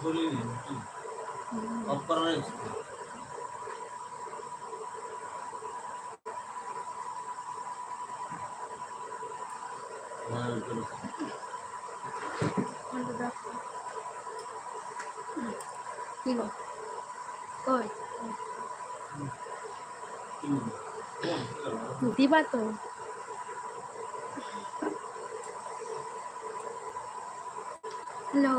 বলিনি অফ করা হয়েছে হ্যাঁ, চলেছে। ফোনটা দেখো। কি গো কই হুম। দিবা তো হ্যালো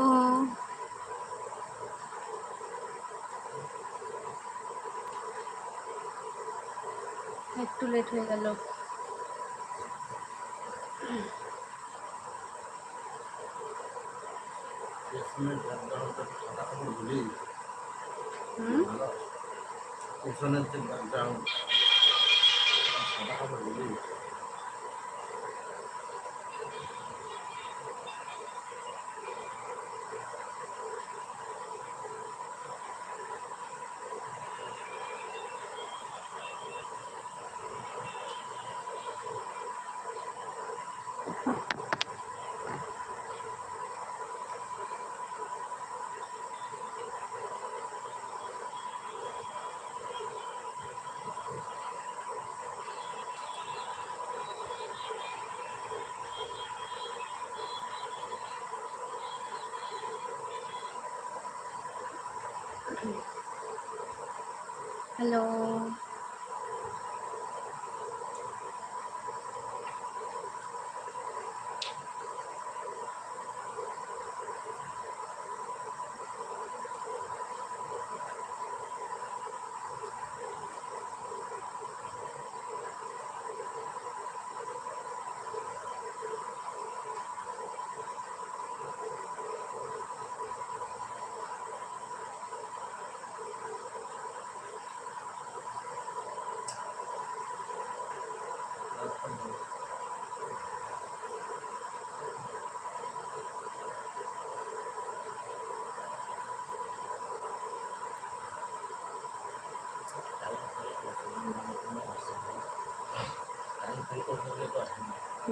একটু লেট হয়ে গেল। পেছনের যে ব্যাকগ্রাউন্ড সাদা কাপড় Hello.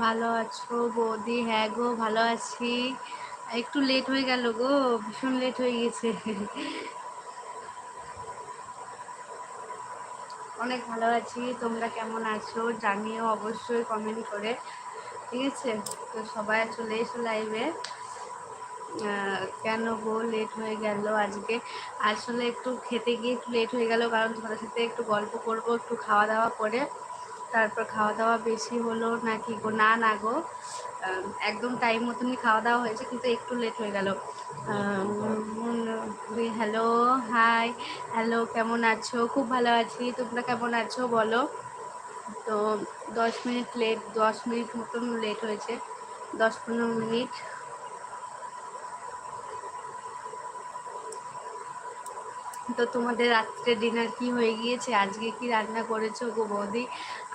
ভালো আছো বৌদি? হ্যাঁ গো, ভালো আছি। একটু লেট হয়ে গেল গো, ভীষণ লেট হয়ে গেছে। অনেক ভালো আছি, তোমরা কেমন আছো জানিও অবশ্যই কমেন্ট করে, ঠিক আছে? তো সবাই চলে এসো লাইভে কেন গো লেট হয়ে গেল আজকে? আসলে একটু খেতে গিয়ে একটু লেট হয়ে গেল, কারণ তোমাদের সাথে একটু গল্প করব, একটু খাওয়া দাওয়া করে। তারপর খাওয়া দাওয়া বেশি হলো নাকি গো? না না গো। একদম টাইম মতনই খাওয়া দাওয়া হয়েছে, কিন্তু একটু লেট হয়ে গেল। হ্যালো হাই হ্যালো কেমন আছো? খুব ভালো আছি, তোমরা কেমন আছো? বলো। তো দশ মিনিট লেট দশ মিনিট মতন লেট হয়েছে, দশ পনেরো মিনিট। তো তোমাদের রাত্রে ডিনার কি হয়ে গিয়েছে? আজকে কি রান্না করেছ গো বৌদি?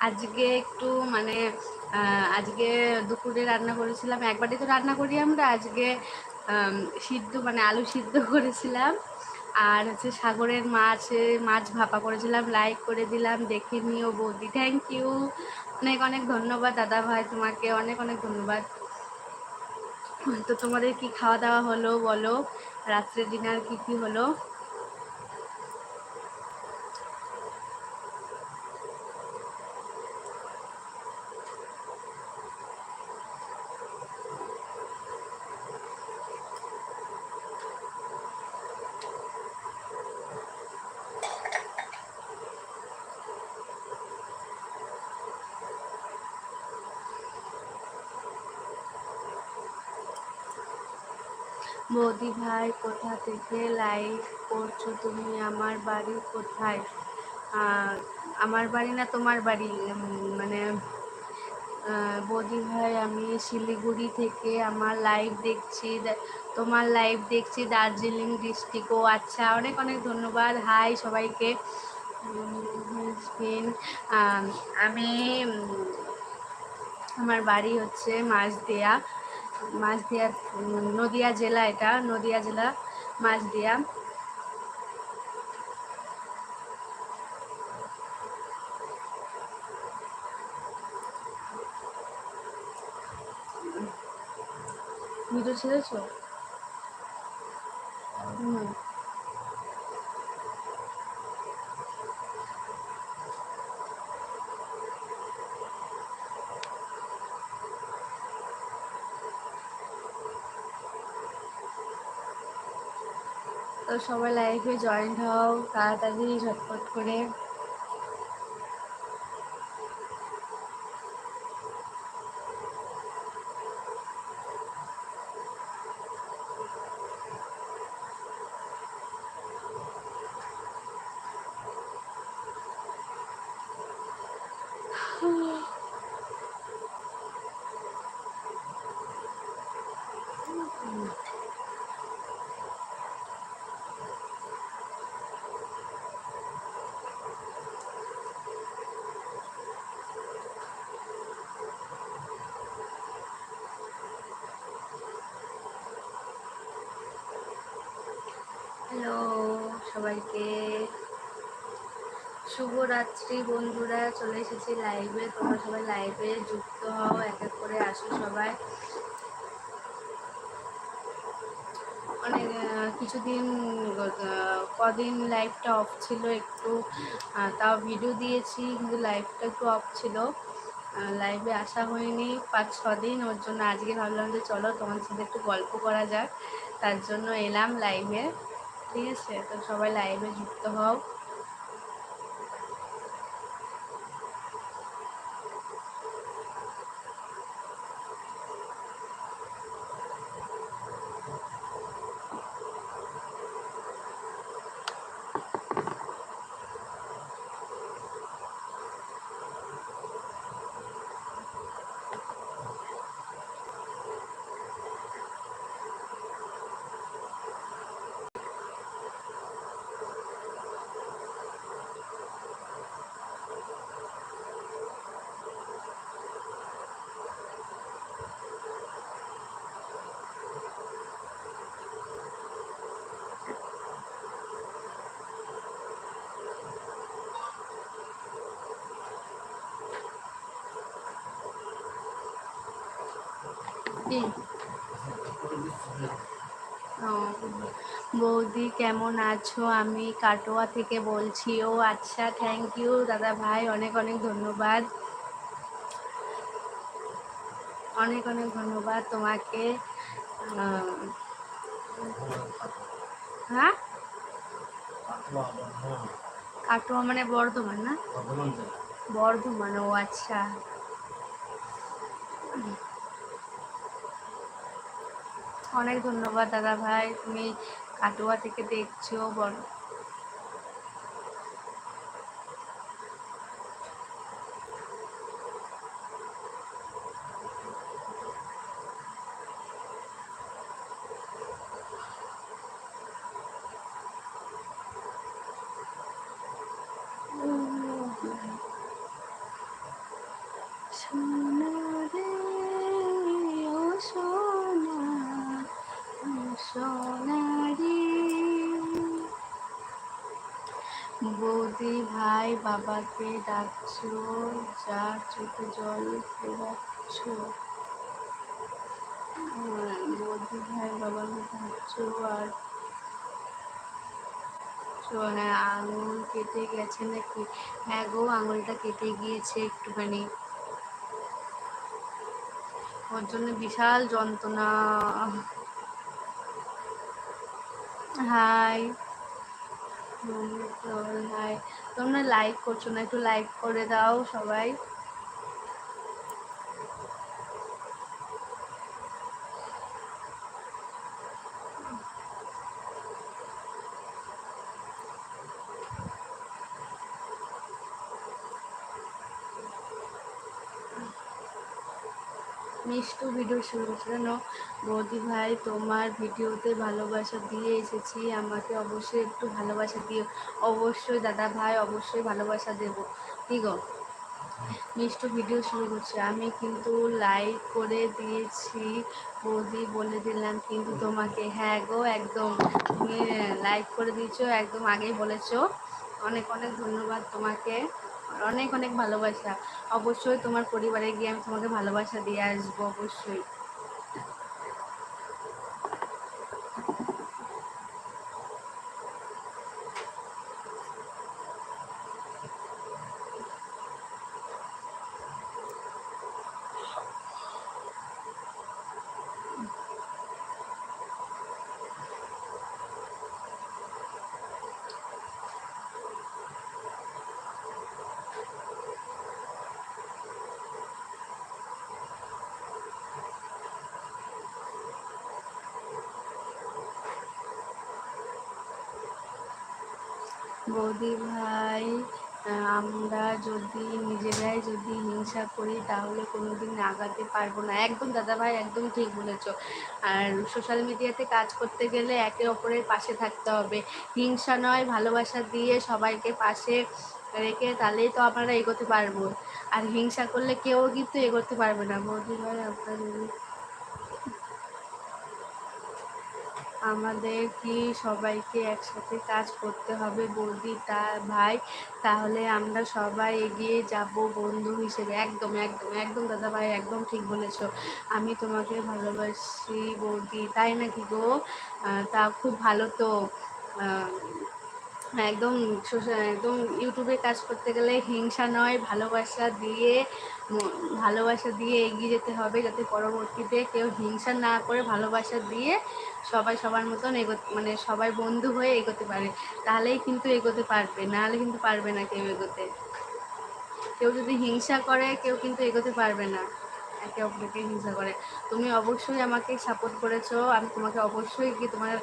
আজকে একটু মানে আজকে দুপুরে রান্না করেছিলাম। একবারই তো রান্না করি আমরা। আজকে সিদ্ধ মানে আলু সিদ্ধ করেছিলাম। আর হচ্ছে সাগরের মাছ মাছ ভাপা করেছিলাম। লাইক করে দিলাম, দেখে নিও বৌদি। থ্যাংক ইউ অনেক অনেক ধন্যবাদ দাদা ভাই তোমাকে। অনেক অনেক ধন্যবাদ। তো তোমাদের কি খাওয়া দাওয়া হলো বলো? রাত্রে ডিনার কি কি হলো? বৌদি ভাই কোথা থেকে লাইভ করছ তুমি? আমার বাড়ি কোথায়? আমার বাড়ি না তোমার বাড়ি? মানে বৌদি ভাই আমি শিলিগুড়ি থেকে আমার লাইভ দেখছি তোমার লাইভ দেখছি দার্জিলিং ডিস্ট্রিক্ট। ও আচ্ছা অনেক অনেক ধন্যবাদ। হাই সবাইকে। আম, আমি আমার বাড়ি হচ্ছে মাঝদিয়া মাঝদিয়া দিয়া নদিয়া জেলা এটা নদিয়া জেলা মাঝদিয়া ভিডিও ছেড়েছো তো সবাই লাইভে জয়েন্ট হও তাড়াতাড়ি ঝটপট করে হ্যালো সবাইকে শুভরাত্রি বন্ধুরা, চলে এসেছি লাইভে তোমরা সবাই লাইভে যুক্ত হও, এক এক করে আসো সবাই। অনেক কিছুদিন কদিন লাইভটা অফ ছিল একটু। তাও ভিডিও দিয়েছি, কিন্তু লাইভটা একটু অফ ছিল। লাইভে আসা হয়নি, পাঁচ ছ দিন ওর জন্য আজকে ভাবলাম যে চলো তোমার সাথে একটু গল্প করা যাক। তার জন্য এলাম লাইভে ঠিক আছে তো সবাই লাইভে যুক্ত হও। বৌদি কেমন আছো? আমি কাটোয়া থেকে বলছি। ও আচ্ছা থ্যাংক ইউ দাদা ভাই অনেক অনেক ধন্যবাদ। অনেক অনেক ধন্যবাদ তোমাকে। হ্যাঁ? কাটোয়া মানে বর্ধমান না? বর্ধমান ও আচ্ছা। অনেক ধন্যবাদ দাদা ভাই তুমি কাটোয়া থেকে দেখছ বড় সোনা রে ও সোনা ও সোনা রে বৌদি ভাই বাবাকে ডাকছো যা চোখে জল ফেরাচ্ছ বৌদি ভাই বাবাকে ডাকছো আর হ্যাঁ আঙুল কেটে গেছে নাকি? হ্যাঁ গো, আঙুলটা কেটে গিয়েছে একটুখানি। ওর জন্য বিশাল যন্ত্রণা। হাই। তোমরা লাইক করছ না একটু লাইক করে দাও সবাই। মিষ্টু ভিডিও শুরু জানো বৌদি ভাই, তোমার ভিডিওতে ভালোবাসা দিয়ে এসেছি, আমাকে অবশ্যই একটু ভালোবাসা দিও। অবশ্যই দাদা ভাই, অবশ্যই ভালোবাসা দেবো। কি গো? মিষ্টু ভিডিও শুরু করছে। আমি কিন্তু লাইক করে দিয়েছি, বৌদি বলে দিলাম কিন্তু তোমাকে। হ্যাঁ গো, একদম। তুমি লাইক করে দিয়েছ, একদম আগেই বলেছ। অনেক অনেক ধন্যবাদ তোমাকে। অনেক অনেক ভালোবাসা। অবশ্যই তোমার পরিবারে গিয়ে আমি তোমাকে ভালোবাসা দিয়ে আসব অবশ্যই। বৌদি ভাই আমরা যদি নিজেরাই যদি হিংসা করি, তাহলে কোনোদিন আগাতে পারব না। একদম দাদা ভাই একদম ঠিক বলেছ। আর সোশ্যাল মিডিয়াতে কাজ করতে গেলে একে অপরের পাশে থাকতে হবে। হিংসা নয়, ভালোবাসা দিয়ে সবাইকে পাশে রেখে তাহলেই তো আমরা এগোতে পারব। আর হিংসা করলে কেউ কিন্তু এগোতে পারবে না। বৌদি ভাই, আপনার আমাদের কি সবাইকে একসাথে কাজ করতে হবে বৌদি, তা ভাই? তাহলে আমরা সবাই এগিয়ে যাব বন্ধু হিসেবে। একদম একদম একদম দাদা ভাই, একদম ঠিক বলেছ। আমি তোমাকে ভালোবাসি বৌদি। তাই নাকি গো? তা খুব ভালো তো। একদম একদম ইউটিউবে কাজ করতে গেলে হিংসা নয়, ভালোবাসা দিয়ে ভালোবাসা দিয়ে এগিয়ে যেতে হবে যাতে পরবর্তীতে কেউ হিংসা না করে ভালোবাসা দিয়ে সবাই সবার মতন এগো মানে সবাই বন্ধু হয়ে এগোতে পারে। তাহলেই কিন্তু এগোতে পারবে, নাহলে কিন্তু পারবে না কেউ এগোতে। কেউ যদি হিংসা করে, কেউ কিন্তু এগোতে পারবে না। একে অপরকে হিংসা করে। তুমি অবশ্যই আমাকে সাপোর্ট করেছ। আমি তোমাকে অবশ্যই গিয়ে তোমার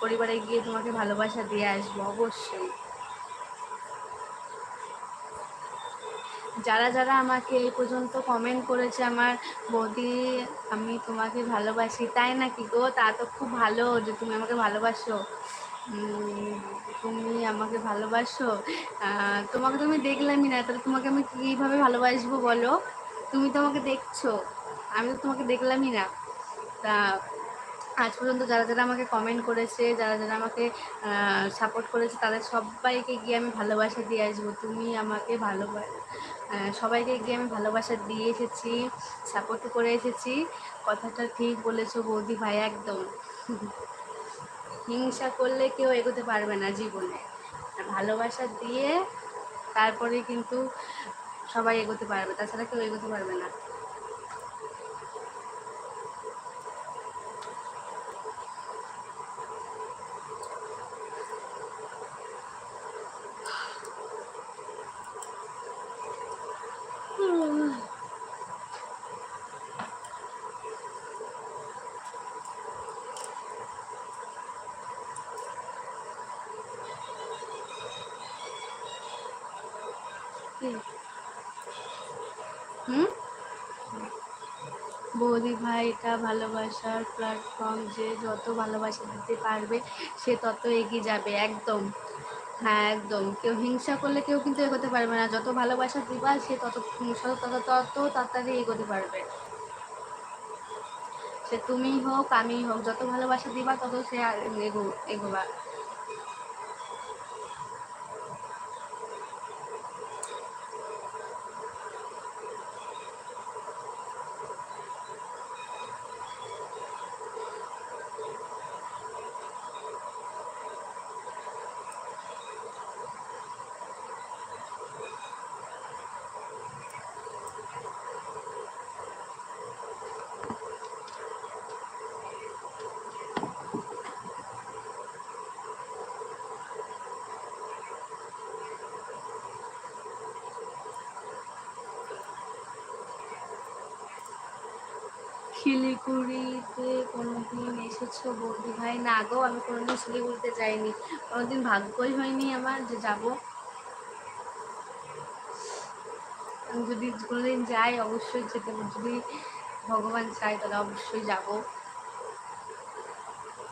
পরিবারে গিয়ে তোমাকে ভালোবাসা দিয়ে আসব, অবশ্যই। যারা যারা আমাকে এই পর্যন্ত কমেন্ট করেছে আমার, বৌদি, আমি তোমাকে ভালোবাসি। তাই নাকি গো? তা তো খুব ভালো যে তুমি আমাকে ভালোবাসো। তুমি আমাকে ভালোবাসো। তোমাকে তো আমি দেখলামই না। তাহলে তোমাকে আমি কীভাবে ভালোবাসবো বলো? তুমি তো আমাকে দেখছ। আমি তো তোমাকে দেখলামই না। তা আজ পর্যন্ত যারা যারা আমাকে কমেন্ট করেছে, যারা যারা আমাকে সাপোর্ট করেছে, তাদের সবাইকে গিয়ে আমি ভালোবাসা দিয়ে আসব। তুমি আমাকে ভালোবাস সবাইকে গিয়ে আমি ভালোবাসা দিয়ে এসেছি সাপোর্ট করে এসেছি। কথাটা ঠিক বলেছ বৌদি ভাই, একদম। হিংসা করলে কেউ এগোতে পারবে না জীবনে। ভালোবাসা দিয়ে তারপরে কিন্তু সবাই এগোতে পারবে তাছাড়া কেউ এগোতে পারবে না কি? হুম বৌদি ভাই, এটা ভালোবাসার প্ল্যাটফর্ম যে যত ভালোবাসা দিতে পারবে, সে তত এগিয়ে যাবে, একদম। হ্যাঁ একদম। কেউ হিংসা করলে কেউ কিন্তু এগোতে পারবে না। যত ভালোবাসা দিবা, সে তত তত তত তাড়াতাড়ি এগোতে পারবে। সে তুমি হোক আমি হোক, যত ভালোবাসা দিবা, তত সে এগো, এগোবা। শিলিগুড়িতে কোনোদিন এসেছ বৌদি ভাই, না আগেও আমি কোনোদিন শিলিগুড়িতে যাইনি। কোনোদিন ভাগ্যই হয়নি আমার যে যাব। যদি কোনোদিন যাই, অবশ্যই যেতে যদি ভগবান চায়, তাহলে অবশ্যই যাব।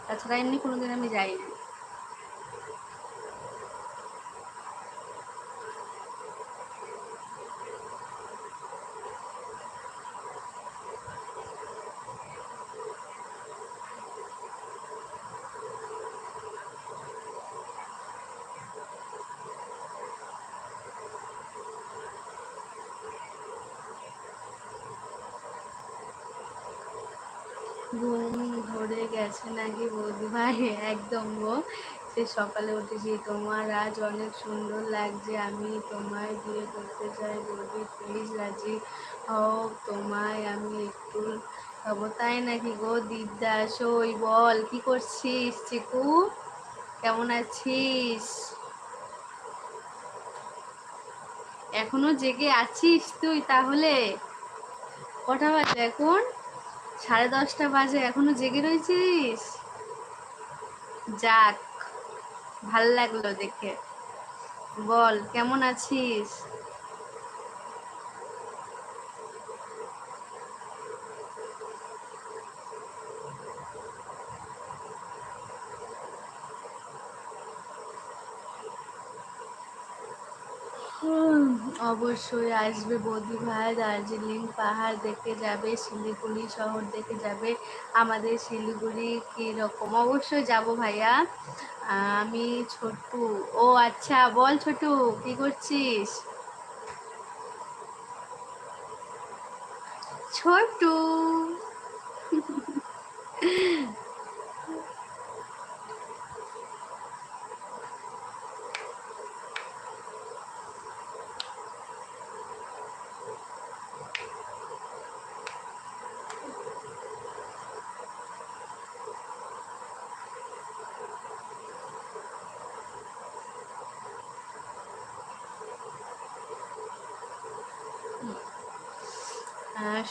তাছাড়া এমনি কোনোদিন আমি যাইনি। ঘুম ধরে গেছে নাকি বৌদি? ভাই, একদম গো। সে সকালে উঠেছি। তোমার আজ অনেক সুন্দর লাগছে। আমি তোমায় বিয়ে করতে চাই, বৌদি প্লিজ রাজি হও। তোমায় আমি একটু হব তাই নাকি গো? দিদা, সই, বল, কি করছিস? চিকু, কেমন আছিস? এখনও জেগে আছিস তুই তাহলে? কটা বাজে এখন? সাড়ে দশটা বাজে এখনও জেগে রয়েছিস? যাক ভালো লাগল দেখে। বল কেমন আছিস হুম, অবশ্যই আসবে বৌদি ভাই দার্জিলিং পাহাড় দেখে যাবে, শিলিগুড়ি শহর দেখে যাবে। আমাদের শিলিগুড়ি কীরকম? অবশ্যই যাব ভাইয়া। আমি ছোটু ও আচ্ছা বল ছোটু কি করছিস? ছোটু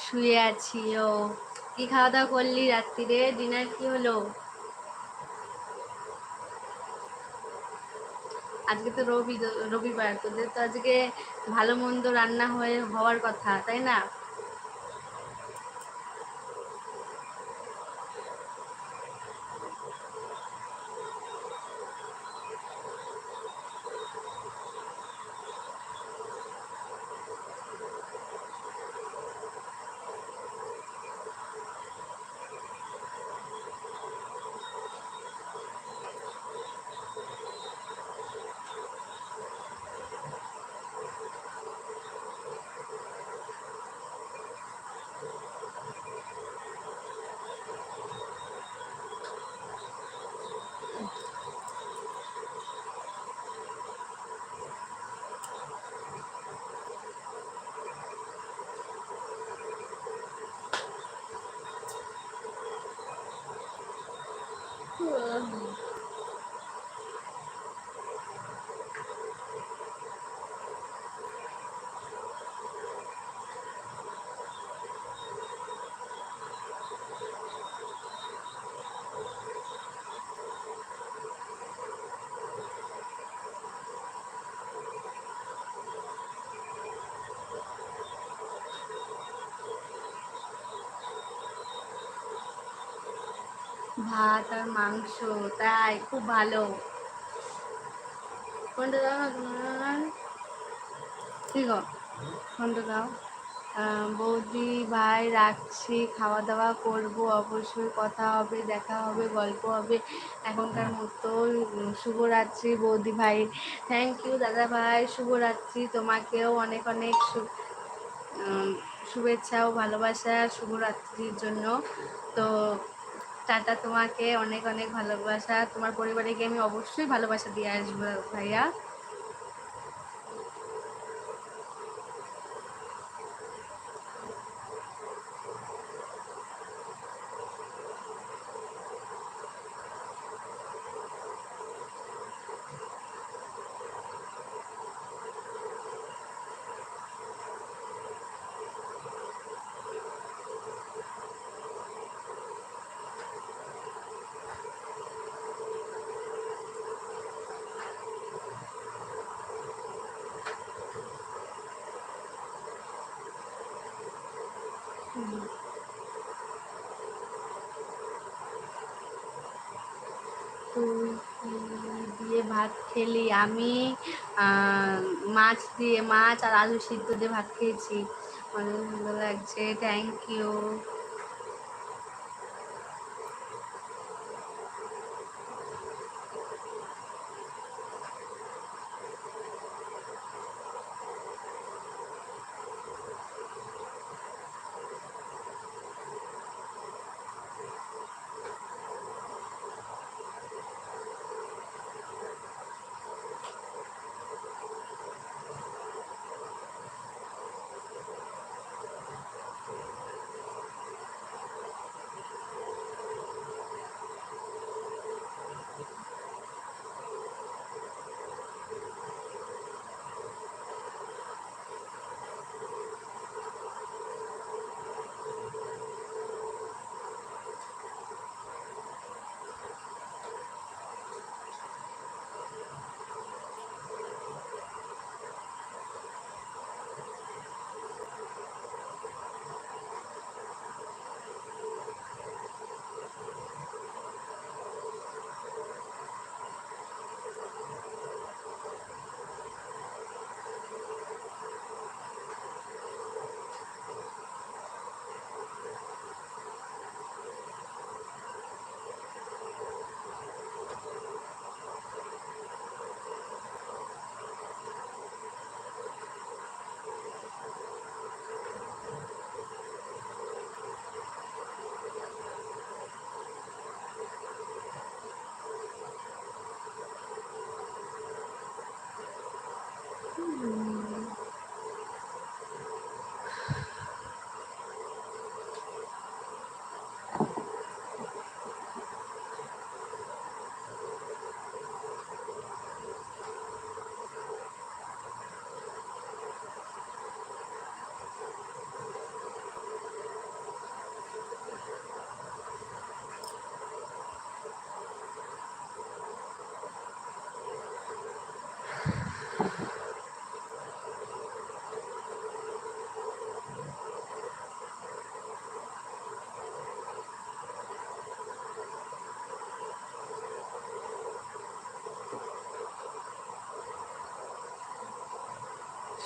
শুয়ে আছি, ও। কি খাওয়া দাওয়া করলি রাত্রিরে? ডিনার কি হলো? আজকে তো রবি, রবিবার, তোদের তো আজকে ভালো মন্দ রান্না হয়ে, হওয়ার কথা, তাই না? voando. ভাত আর মাংস, তাই খুব ভালো। কোনটা দাও ঠিক কোনটা দাও বৌদি, ভাই রাখছি খাওয়া দাওয়া করব, অবশ্যই কথা হবে, দেখা হবে, গল্প হবে। এখনকার মতো শুভরাত্রি বৌদি ভাই। থ্যাংক ইউ দাদা ভাই, শুভরাত্রি। তোমাকেও অনেক অনেক শুভেচ্ছা ও ভালোবাসা শুভরাত্রির জন্য। তো টাটা তোমাকে অনেক অনেক ভালোবাসা। তোমার পরিবারে গিয়ে আমি অবশ্যই ভালোবাসা দিয়ে আসব ভাইয়া। দিয়ে ভাত খেলি আমি মাছ দিয়ে, মাছ আর আলু সিদ্ধ দিয়ে ভাত খেয়েছি। অনেক ভালো লাগছে থ্যাংক ইউ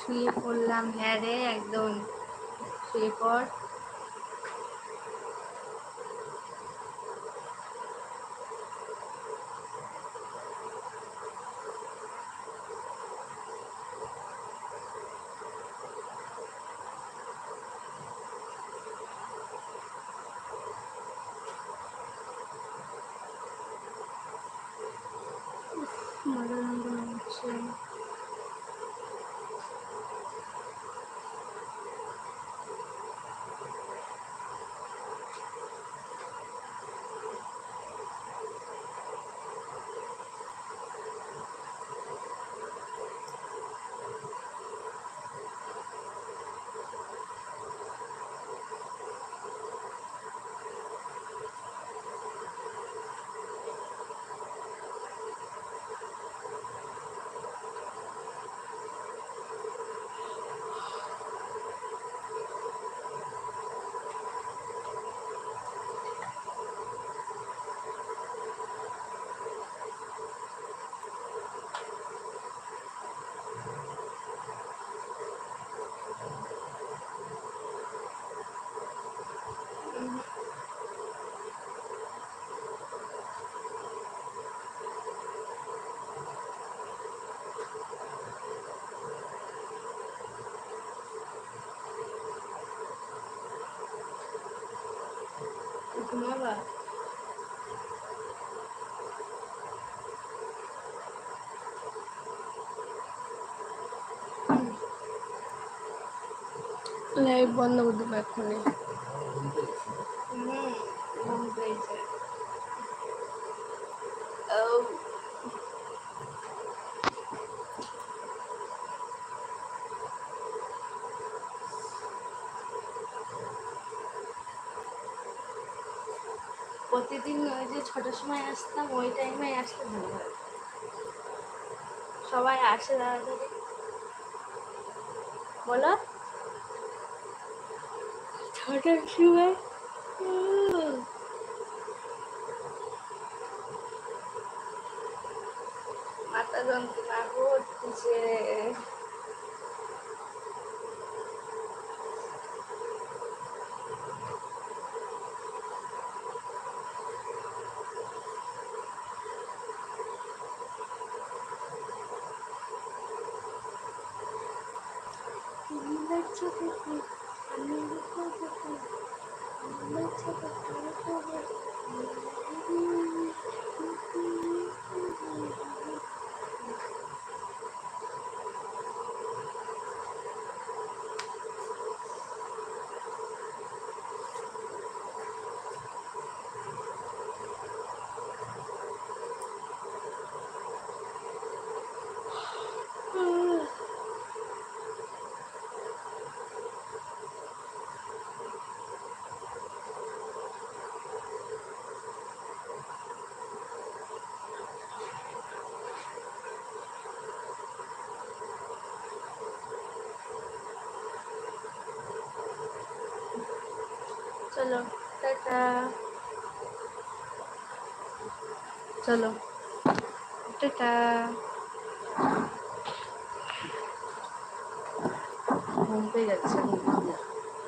শুয়ে পড়লাম হ্যাঁ রে একদম। শুয়ে পড় মজা হচ্ছে ঘুমাবা লাইভ বন্ধ করে দেবো এক্ষুনি। হুম ঘুম পেয়েছে ও প্রতিদিন ওই যে ছটার সময় আসতাম ওই টাইমে আসতে ভালো লাগে সবাই আসে তাড়াতাড়ি। বলো। ছটার সময় উম। মাথা যন্ত্রণা করতেছে আমার চোখে ফুল, আমার চোখে ফুল, আমার চোখে ফুল, ফুল, ফুল। চলো টাটা চলো টাটা ঘুম পেয়ে যাচ্ছে।